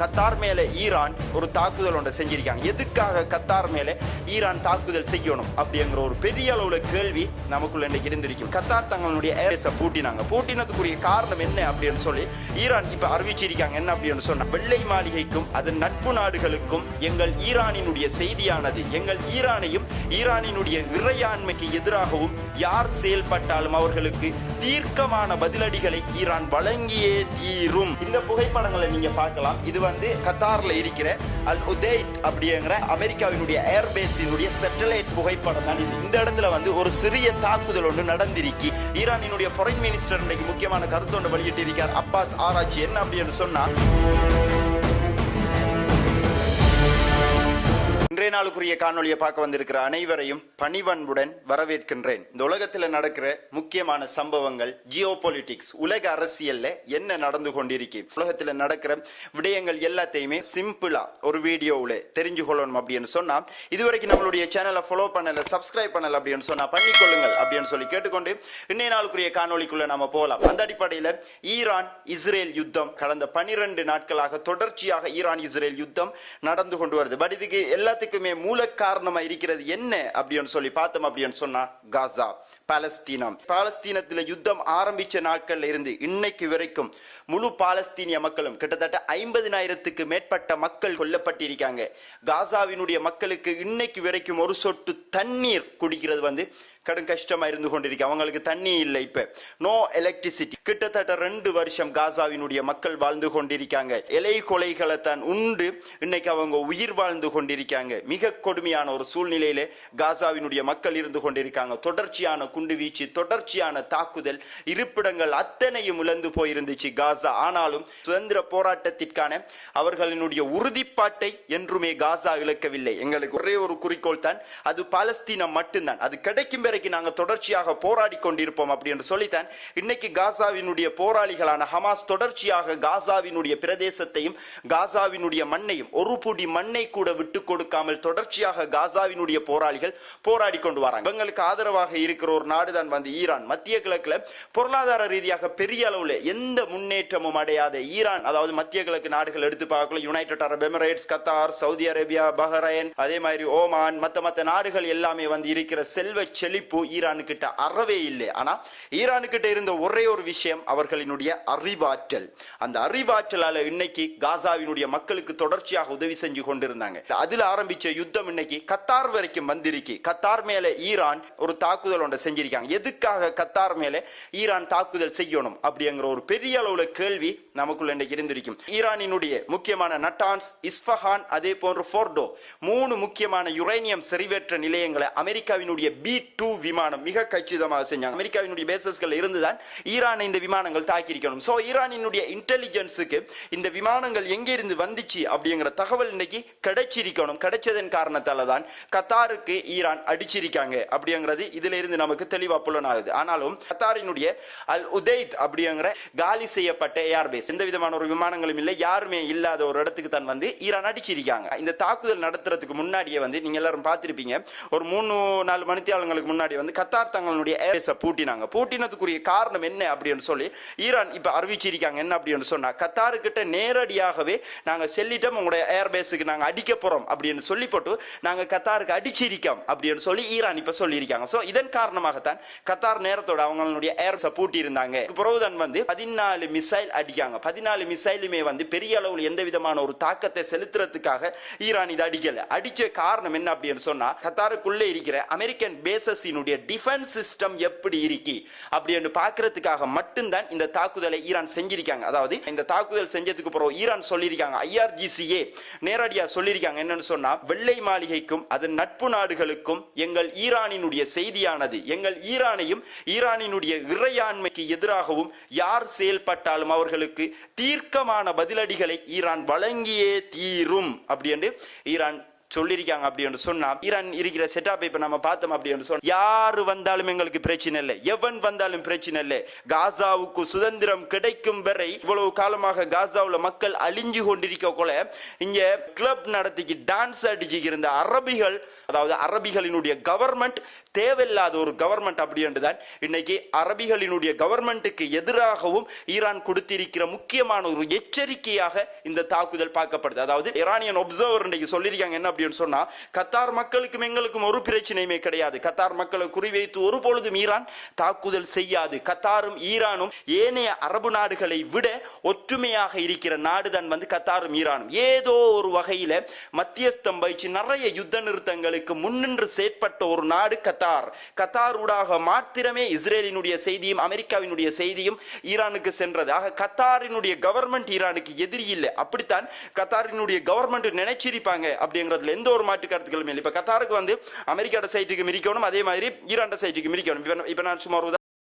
Qatar மேலே Iran ஒரு தாக்குதல் ஒன்றை செஞ்சிருக்காங்க. எதுக்காக கத்தார் மேலே ஈரான் தாக்குதல் செய்யணும் அப்படிங்கிற ஒரு பெரிய அளவுல கேள்வி நமக்குள்ள இன்னைக்கு இருந்திருக்கும். கத்தார் தங்களுடைய ஏர்பேஸை பூட்டினாங்க. பூட்டினதுக்குரிய காரணம் என்ன அப்படின்னு சொல்லி ஈரான் இப்ப அறிவிச்சிருக்காங்க. என்ன அப்படின்னு சொன்னால் வெள்ளை மாளிகைக்கும் அதன் நட்பு நாடுகளுக்கும் எங்கள் ஈரானினுடைய செய்தியானது எங்கள் ஈரானையும் ஈரானினுடைய இறையாண்மைக்கு எதிராகவும் யார் செயல்பட்டாலும் அவர்களுக்கு தீர்க்கமான பதிலடிகளை ஈரான் வழங்கியே தீரும். இந்த புகைப்படங்களை நீங்க பார்க்கலாம். இதுவரை வந்து கத்தார்ல இருக்கிற அல் உதேத் அப்படிங்கிற அமெரிக்காவினுடைய ஏர்பேஸினுடைய சேட்டலைட் புகைப்படம் தான் இது. இந்த இடத்துல வந்து ஒரு சிறிய தாக்குதல் ஒன்று நடந்திருக்கு. ஈரானினுடைய ஃபாரின் மினிஸ்டர் இன்னைக்கு முக்கியமான கருத்து ஒன்று வெளியிட்டிருக்கார். அப்பாஸ் ஆராய்ச்சி என்ன அப்படின்னு சொன்னா இன்றைய நாளுக்குரிய காணொலியை பார்க்க வந்திருக்கிற அனைவரையும் பணிவன்புடன் வரவேற்கின்றேன். இந்த உலகத்தில் நடக்கிற முக்கியமான சம்பவங்கள் ஜியோ பொலிட்டிக்ஸ் உலக அரசியல்ல என்ன நடந்து கொண்டிருக்கு. உலகத்தில் நடக்கிற விடயங்கள் எல்லாத்தையுமே சிம்பிளா ஒரு வீடியோவில் தெரிஞ்சு கொள்ளணும் அப்படின்னு சொன்னா இதுவரைக்கும் நம்மளுடைய சேனலை ஃபாலோ பண்ணல சப்ஸ்கிரைப் பண்ணல அப்படின்னு சொன்னா பண்ணிக்கொள்ளுங்கள் அப்படின்னு சொல்லி கேட்டுக்கொண்டு இன்றைய நாளுக்குரிய காணொலிக்குள்ள நாம போகலாம் அந்த அடிப்படையில் ஈரான் இஸ்ரேல் யுத்தம் கடந்த பனிரெண்டு நாட்களாக தொடர்ச்சியாக ஈரான் இஸ்ரேல் யுத்தம் நடந்து கொண்டு வருது. பட் இதுக்கு எல்லாத்துக்கும் மூல காரணமா இருக்கிறது என்ன அப்படின்னு சொல்லி பார்த்தோம் அப்படின்னு சொன்னா காசா பாலஸ்தீனம். பாலஸ்தீனத்துல யுத்தம் ஆரம்பிச்ச நாட்கள்ல இருந்து இன்னைக்கு வரைக்கும் முழு பாலஸ்தீனிய மக்களும் கிட்டத்தட்ட ஐம்பதினாயிரத்துக்கு மேற்பட்ட மக்கள் கொல்லப்பட்டிருக்காங்க. காசாவினுடைய மக்களுக்கு இன்னைக்கு வரைக்கும் ஒரு சொட்டு தண்ணீர் குடிக்கிறது வந்து கடும் கஷ்டமா இருந்து கொண்டிருக்கு அவங்களுக்கு தண்ணி இல்லை இப்ப நோ எலக்ட்ரிசிட்டி கிட்டத்தட்ட ரெண்டு வருஷம் காசாவினுடைய மக்கள் வாழ்ந்து கொண்டிருக்காங்க இலை கொலைகளை தான் உண்டு இன்னைக்கு அவங்க உயிர் வாழ்ந்து கொண்டிருக்காங்க மிக கொடுமையான ஒரு சூழ்நிலையில காசாவினுடைய மக்கள் இருந்து கொண்டிருக்காங்க தொடர்ச்சியான குண்டு வீச்சு தொடர்ச்சியான தாக்குதல் இருப்பிடங்கள் அத்தனையும் இழந்து போயிருந்துச்சு காசா ஆனாலும் சுதந்திர போராட்டத்திற்கான அவர்களினுடைய உறுதிப்பாட்டை என்றுமே காசா இழக்கவில்லை எங்களுக்கு ஒரே ஒரு குறிக்கோள் தான் அது பாலஸ்தீனம் மட்டும்தான் அது கிடைக்கும் வரைக்கும் நாங்கள் தொடர்ச்சியாக போராடி கொண்டிருப்போம் அப்படி என்று சொல்லித்தான். இன்னைக்கு காசாவினுடைய போராளிகளான ஹமாஸ் தொடர்ச்சியாக காசாவினுடைய பிரதேசத்தையும் காசாவினுடைய மண்ணையும் ஒரு புடி மண்ணை கூட விட்டு கொடுக்காமல் தொடர்ச்சியாக காசாவினுடைய போராளிகள் போராடி கொண்டு வராங்க. இவங்களுக்கு ஆதரவாக இருக்கிற ஒரு நாடுதான் வந்து ஈரான். மத்திய கிழக்குல பொருளாதார ரீதியாக பெரிய அளவில் எந்த முன்னேற்றமும் அடையாத ஈரான். அதாவது மத்திய கிழக்கு நாடுகள் எடுத்து பார்க்கல United Arab Emirates Qatar Saudi Arabia Bahrain அதே மாதிரி ஓமான் மற்ற மற்ற நாடுகள் எல்லாமே வந்து இருக்கிற செல்வ செழிப்பு ஈரானு ஈரானுக்கிட்ட அறவே இல்லை. ஆனால் ஈரானுக்கிட்ட இருந்த ஒரே ஒரு விஷயம் அவர்களினுடைய அறிவாற்றல். அந்த அறிவாற்றலால் இன்னைக்கு காசாவினுடைய மக்களுக்கு தொடர்ச்சியாக உதவி செஞ்சு கொண்டிருந்தாங்க. அதில் ஆரம்பிச்ச யுத்தம் இன்னைக்கு கத்தார் வரைக்கும் வந்திருக்கு. கத்தார் மேலே ஈரான் ஒரு தாக்குதல் ஒன்றை செஞ்சிருக்காங்க. எதுக்காக கத்தார் மேலே ஈரான் தாக்குதல் செய்யணும் அப்படிங்கிற ஒரு பெரிய அளவுல கேள்வி நமக்குள்ள இன்னைக்கு இருந்திருக்கும். ஈரானினுடைய முக்கியமான நட்டான்ஸ் இஸ்ஃபஹான் அதே போன்று ஃபோர்டோ மூணு முக்கியமான யுரேனியம் செறிவேற்ற நிலையங்களை அமெரிக்காவினுடைய பி டூ விமானம் மிக கச்சிதமாக செஞ்சாங்க. அமெரிக்காவினுடைய பேசஸ்கள் இருந்துதான் ஈரானை இந்த விமானங்கள் தாக்கியிருக்கணும். ஸோ ஈரானினுடைய இன்டெலிஜென்ஸுக்கு இந்த விமானங்கள் எங்கிருந்து வந்துச்சு அப்படிங்கிற தகவல் இன்னைக்கு கிடைச்சிருக்கணும். கிடைச்சதன் காரணத்தால தான் கத்தாருக்கு ஈரான் அடிச்சிருக்காங்க அப்படிங்கிறது இதுல இருந்து நமக்கு தெளிவா புலனாகுது. ஆனாலும் கத்தாரினுடைய அல் உதைத் அப்படிங்கிற காலி செய்யப்பட்ட ஏர்பேஸ் எந்த விதமான ஒரு விமானங்களும் இல்லை யாருமே இல்லாத ஒரு இடத்துக்கு தான் வந்து ஈரான் அடிச்சிருக்காங்க. இந்த தாக்குதல் நடத்துறதுக்கு முன்னாடியே வந்து நீங்க எல்லாரும் பார்த்திருப்பீங்க. ஒரு மூணு நாலு மணித்தியாளங்களுக்கு முன்னாடி முன்னாடி வந்து கத்தார் தங்களுடைய ஏர்பேஸை பூட்டினாங்க. பூட்டினதுக்குரிய காரணம் என்ன அப்படின்னு சொல்லி ஈரான் இப்போ அறிவிச்சிருக்காங்க. என்ன அப்படின்னு சொன்னால் கத்தாருக்கிட்ட நேரடியாகவே நாங்கள் செல்லிட்டோம் உங்களுடைய ஏர்பேஸுக்கு நாங்கள் அடிக்க போகிறோம் அப்படின்னு சொல்லி போட்டு நாங்கள் கத்தாருக்கு அடிச்சிருக்கோம் அப்படின்னு சொல்லி ஈரான் இப்போ சொல்லியிருக்காங்க. ஸோ இதன் காரணமாகத்தான் கத்தார் நேரத்தோட அவங்களுடைய ஏர்பேஸை பூட்டியிருந்தாங்க. பிறகுதான் வந்து பதினாலு மிசைல் அடிக்காங்க. பதினாலு மிசைலுமே வந்து பெரிய அளவில் எந்த விதமான ஒரு தாக்கத்தை செலுத்துறதுக்காக ஈரான் இதை அடிக்கலை. அடிச்ச காரணம் என்ன அப்படின்னு சொன்னால் கத்தாருக்குள்ளே இருக்கிற அமெரிக்கன் பேசஸ் பேசஸினுடைய டிஃபென்ஸ் சிஸ்டம் எப்படி இருக்கு? அப்படின்னு பார்க்கறதுக்காக மட்டும்தான் இந்த தாக்குதலை ஈரான் செஞ்சிருக்காங்க. அதாவது இந்த தாக்குதல் செஞ்சதுக்கு அப்புறம் ஈரான் சொல்லியிருக்காங்க ஐஆர்ஜிசிஏ நேரடியாக சொல்லியிருக்காங்க. என்னன்னு சொன்னா வெள்ளை மாளிகைக்கும் அதன் நட்பு நாடுகளுக்கும் எங்கள் ஈரானினுடைய செய்தியானது எங்கள் ஈரானையும் ஈரானினுடைய இறையாண்மைக்கு எதிராகவும் யார் செயல்பட்டாலும் அவர்களுக்கு தீர்க்கமான பதிலடிகளை ஈரான் வழங்கியே தீரும். அப்படி என்று ஈரான் சொல்லியிருக்காங்க அப்படி என்று சொன்னால் ஈரான் இருக்கிற செட்டப் இப்போ நம்ம பார்த்தோம் அப்படி என்று சொன்னால் யார் வந்தாலும் எங்களுக்கு பிரச்சனை இல்லை. எவன் வந்தாலும் பிரச்சனை இல்லை. காசாவுக்கு சுதந்திரம் கிடைக்கும் வரை இவ்வளவு காலமாக காசாவில் மக்கள் அழிஞ்சு கொண்டிருக்க கொல இங்கே கிளப் நடத்திக்கு டான்ஸ் அடிச்சு இருந்த அரபிகள் அதாவது அரபிகளினுடைய கவர்மெண்ட் தேவையில்லாத ஒரு கவர்மெண்ட் அப்படி என்றுதான் இன்னைக்கு அரபிகளினுடைய கவர்மெண்ட்டுக்கு எதிராகவும் ஈரான் கொடுத்திருக்கிற முக்கியமான ஒரு எச்சரிக்கையாக இந்த தாக்குதல் பார்க்கப்படுது. அதாவது ஈரானியன் ஒப்சர்வர் இன்னைக்கு சொல்லியிருக்காங்க என்ன அப்படின்னு சொன்னா கத்தார் மக்களுக்கும் எங்களுக்கும் ஒரு பிரச்சனையுமே கிடையாது. கத்தார் மக்களை குறிவைத்து ஒரு பொழுதும் ஈரான் தாக்குதல் செய்யாது. கத்தாரும் ஈரானும் ஏனைய அரபு நாடுகளை விட ஒற்றுமையாக இருக்கிற நாடுதான் வந்து கத்தாரும் ஈரானும். ஏதோ ஒரு வகையில மத்தியஸ்தம் வகிச்சு நிறைய யுத்த நிறுத்தங்களுக்கு முன்னின்று செயற்பட்ட ஒரு நாடு கத்தார். கத்தார் ஊடாக மாத்திரமே இஸ்ரேலினுடைய செய்தியும் அமெரிக்காவினுடைய செய்தியும் ஈரானுக்கு சென்றது. ஆக கத்தாரினுடைய கவர்மெண்ட் ஈரானுக்கு எதிரி இல்லை. அப்படித்தான் கத்தாரினுடைய கவர்மெண்ட் நினைச்சிருப்பாங்க அப்படிங்கிறது நாட்டில் எந்த ஒரு மாற்று கருத்துக்களுமே இல்லை. இப்ப கத்தாருக்கு வந்து அமெரிக்காட சைட்டுக்கு மிரிக்கணும் அதே மாதிரி ஈரான் சைட்டுக்கு மிரிக்கணும் இப்போ இப்ப நான் சும்மா ஒரு